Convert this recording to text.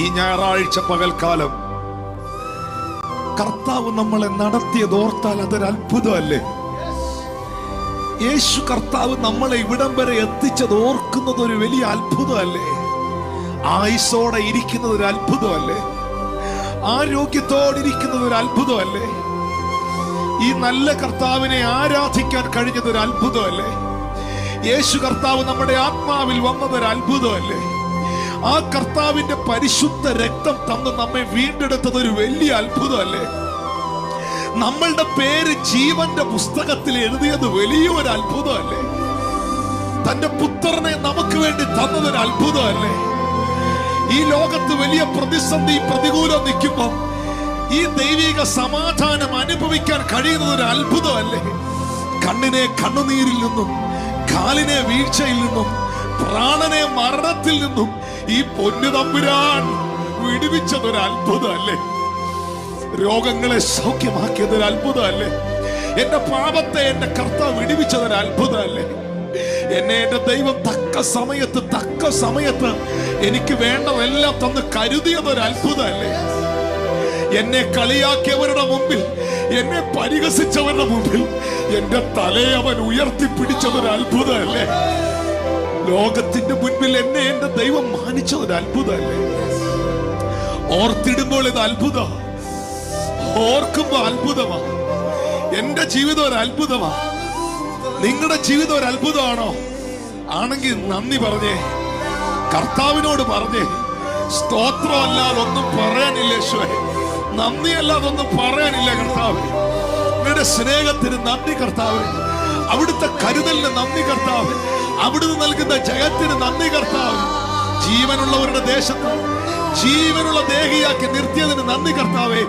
ഈ ഞായറാഴ്ച പകൽക്കാലം കർത്താവ് നമ്മളെ നടത്തിയത് ഓർത്താൽ അതൊരു അത്ഭുതമല്ലേ? യേശു കർത്താവ് നമ്മളെ ഇവിടം വരെ എത്തിച്ചത് ഓർക്കുന്നത് ഒരു വലിയ അത്ഭുതമല്ലേ? ആയുസോടെ ഇരിക്കുന്നത് ഒരു അത്ഭുതമല്ലേ? ആരോഗ്യത്തോടെ ഇരിക്കുന്നത് ഒരു അത്ഭുതമല്ലേ? ഈ നല്ല കർത്താവിനെ ആരാധിക്കാൻ കഴിഞ്ഞത് ഒരു അത്ഭുതമല്ലേ? യേശു കർത്താവ് നമ്മുടെ ആത്മാവിൽ വന്നത് ഒരു അത്ഭുതമല്ലേ? ആ കർത്താവിന്റെ പരിശുദ്ധ രക്തം തന്ന് നമ്മെ വീണ്ടെടുത്തത് ഒരു വലിയ അത്ഭുതമല്ലേ? നമ്മളുടെ പേര് ജീവന്റെ പുസ്തകത്തിൽ എഴുതിയത് വലിയൊരു അത്ഭുതമല്ലേ? തന്റെ പുത്രനെ നമുക്ക് വേണ്ടി ഒരു അത്ഭുതമല്ലേ? ഈ ലോകത്ത് വലിയ പ്രതിസന്ധി പ്രതികൂലം നിൽക്കുമ്പോൾ ഈ ദൈവിക സമാധാനം അനുഭവിക്കാൻ കഴിയുന്നത് ഒരു അത്ഭുതമല്ലേ? കണ്ണിനെ കണ്ണുനീരിൽ നിന്നും കാലിനെ വീഴ്ചയിൽ നിന്നും പ്രാണനെ മരണത്തിൽ നിന്നും ഈ പൊന്നു തമ്പുരാൻ വിടുവിച്ചതൊരു അത്ഭുതമല്ലേ രോഗങ്ങളെ സൗഖ്യമാക്കിയതൊരു അത്ഭുതമല്ലേ എന്റെ പാപത്തെ എന്റെ കർത്താവ് വിടുവിച്ചതൊരു അത്ഭുതമല്ലേ എന്നെ എന്റെ ദൈവം തക്ക സമയത്ത് തക്ക സമയത്ത് എനിക്ക് വേണ്ടതെല്ലാം തന്ന് കരുതിയതൊരു അത്ഭുതമല്ലേ എന്നെ കളിയാക്കിയവരുടെ മുമ്പിൽ എന്നെ പരിഹസിച്ചവരുടെ മുമ്പിൽ എന്റെ തലയെ അവൻ ഉയർത്തിപ്പിടിച്ചതൊരു അത്ഭുതമല്ലേ ലോകത്തിന്റെ മുൻപിൽ എന്നെ എന്റെ ദൈവം മാനിച്ചത് ഒരു അത്ഭുതമല്ലേ? ഓർത്തിടുമ്പോൾ ഇത് അത്ഭുത ഓർക്കുമ്പോ അത്ഭുതമാ. എന്റെ ജീവിതം ഒരു അത്ഭുതമാ. നിങ്ങളുടെ ജീവിതം ഒരു അത്ഭുതമാണോ? ആണെങ്കിൽ നന്ദി പറഞ്ഞേ. കർത്താവിനോട് പറഞ്ഞേ. സ്തോത്രം അല്ലാതെ ഒന്നും പറയാനില്ല യേശുവേ. നന്ദി അല്ലാതെ ഒന്നും പറയാനില്ല കർത്താവ്. നിന്റെ സ്നേഹത്തിന് നന്ദി കർത്താവ്. അവിടുത്തെ കരുതലിന് നന്ദി കർത്താവ്. അവിടുന്ന് നൽകുന്ന ജയത്തിന് നന്ദി കർത്താവ്. ജീവനുള്ളവരുടെ ദേശത്ത് ജീവനുള്ള ദേഹിയാക്കി നിർത്തിയതിന് നന്ദി കർത്താവേ.